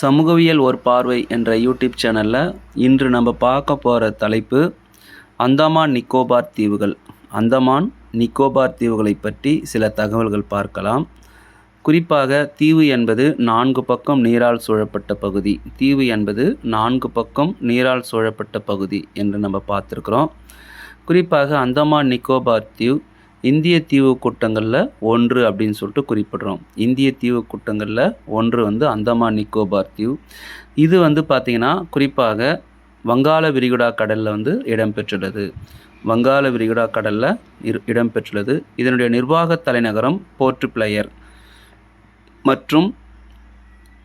சமூகவியல் ஒரு பார்வை என்ற யூடியூப் சேனலில் இன்று நம்ம பார்க்க போகிற தலைப்பு அந்தமான் நிக்கோபார் தீவுகள். அந்தமான் நிக்கோபார் தீவுகளை பற்றி சில தகவல்கள் பார்க்கலாம். குறிப்பாக தீவு என்பது நான்கு பக்கம் நீரால் சூழப்பட்ட பகுதி. தீவு என்பது நான்கு பக்கம் நீரால் சூழப்பட்ட பகுதி என்று நம்ம பார்த்துருக்குறோம். குறிப்பாக அந்தமான் நிக்கோபார் தீவு இந்திய தீவு கூட்டங்களில் ஒன்று அப்படின்னு சொல்லிட்டு குறிப்பிடுறோம். இந்திய தீவு கூட்டங்களில் ஒன்று வந்து அந்தமான் நிக்கோபார் தீவு. இது வந்து பார்த்திங்கன்னா குறிப்பாக வங்காள விரிகுடா கடலில் வந்து இடம்பெற்றுள்ளது வங்காள விரிகுடா கடலில் இரு இடம்பெற்றுள்ளது இதனுடைய நிர்வாக தலைநகரம் போர்ட் பிளேயர் மற்றும்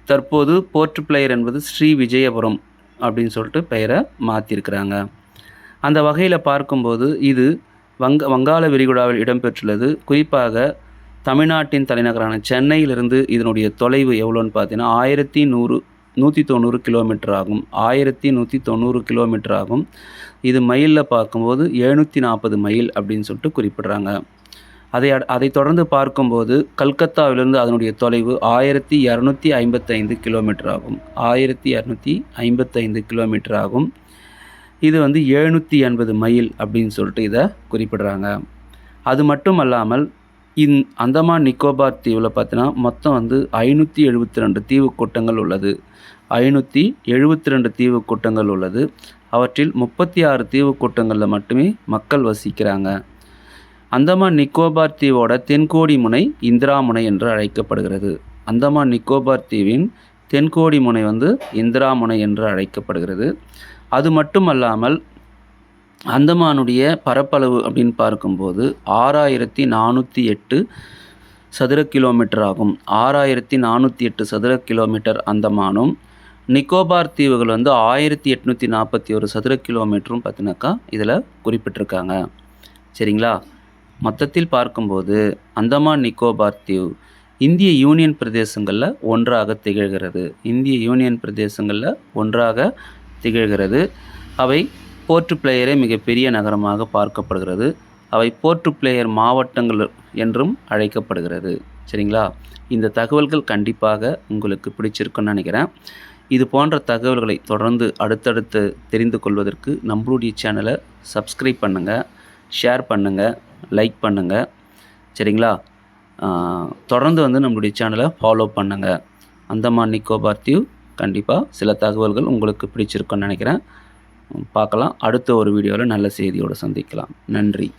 தற்போது போர்ட் பிளேயர் என்பது ஸ்ரீ விஜயபுரம் அப்படின்னு சொல்லிட்டு பெயரை மாற்றிருக்கிறாங்க அந்த வகையில் பார்க்கும்போது இது வங்க வங்காள விரிகுடாவில் இடம்பெற்றுள்ளது. குறிப்பாக தமிழ்நாட்டின் தலைநகரான சென்னையிலிருந்து இதனுடைய தொலைவு எவ்வளோன்னு பார்த்தீங்கன்னா ஆயிரத்தி நூறு நூற்றி தொண்ணூறு கிலோமீட்டர் ஆகும். ஆயிரத்தி நூற்றி தொண்ணூறு கிலோமீட்டர் ஆகும். இது மைலில் பார்க்கும்போது எழுநூற்றி நாற்பது மைல் அப்படின்னு சொல்லிட்டு குறிப்பிட்றாங்க. அதை அதை தொடர்ந்து பார்க்கும்போது கல்கத்தாவிலிருந்து அதனுடைய தொலைவு ஆயிரத்தி இரநூத்தி ஐம்பத்தைந்து கிலோமீட்டர் ஆகும். ஆயிரத்தி இரநூத்தி ஐம்பத்தைந்து கிலோமீட்டர் ஆகும். இது வந்து எழுநூற்றி எண்பது மைல் அப்படின்னு சொல்லிட்டு இதை குறிப்பிடுறாங்க. அது மட்டும் அல்லாமல் இந் அந்தமான் நிக்கோபார் தீவில் பார்த்தீங்கன்னா மொத்தம் வந்து ஐநூற்றி எழுபத்தி ரெண்டு தீவு கூட்டங்கள் உள்ளது. ஐநூற்றி எழுபத்தி ரெண்டு தீவு கூட்டங்கள் உள்ளது. அவற்றில் முப்பத்தி ஆறு தீவு கூட்டங்களில் மட்டுமே மக்கள் வசிக்கிறாங்க. அந்தமான் நிக்கோபார் தீவோட தென்கோடி முனை இந்திரா முனை என்று அழைக்கப்படுகிறது. அந்தமான் நிக்கோபார் தீவின் தென்கோடி முனை வந்து இந்திரா முனை என்று அழைக்கப்படுகிறது. அது மட்டுமல்லாமல் அந்தமானுடைய பரப்பளவு அப்படின்னு பார்க்கும்போது ஆறாயிரத்தி நானூற்றி எட்டு சதுர கிலோமீட்டர் ஆகும். ஆறாயிரத்தி நானூற்றி எட்டு சதுர கிலோமீட்டர் அந்தமானும் நிக்கோபார் தீவுகள் வந்து ஆயிரத்தி எட்நூற்றி நாற்பத்தி ஒரு சதுர கிலோமீட்டரும் பார்த்தினாக்கா இதில் குறிப்பிட்டிருக்காங்க. சரிங்களா? மொத்தத்தில் பார்க்கும்போது அந்தமான் நிக்கோபார் தீவு இந்திய யூனியன் பிரதேசங்களில் ஒன்றாக திகழ்கிறது. இந்திய யூனியன் பிரதேசங்களில் ஒன்றாக திகழ்கிறது. அவை போர்ட் பிளேயரே மிகப்பெரிய நகரமாக பார்க்கப்படுகிறது. அவை போர்ட் பிளேயர் மாவட்டங்கள் என்றும் அழைக்கப்படுகிறது. சரிங்களா? இந்த தகவல்கள் கண்டிப்பாக உங்களுக்கு பிடிச்சிருக்குன்னு நினைக்கிறேன். இது போன்ற தகவல்களை தொடர்ந்து அடுத்தடுத்து தெரிந்து கொள்வதற்கு நம்மளுடைய சேனலை சப்ஸ்கிரைப் பண்ணுங்கள் ஷேர் பண்ணுங்கள் லைக் பண்ணுங்கள் சரிங்களா? தொடர்ந்து வந்து நம்மளுடைய சேனலை ஃபாலோ பண்ணுங்கள் அந்தமான் நிக்கோபார் தீவ் கண்டிப்பாக சில தகவல்கள் உங்களுக்கு பிடிச்சிருக்குன்னு நினைக்கிறேன். பார்க்கலாம். அடுத்த ஒரு வீடியோவில் நல்ல செய்தியோடு சந்திக்கலாம். நன்றி.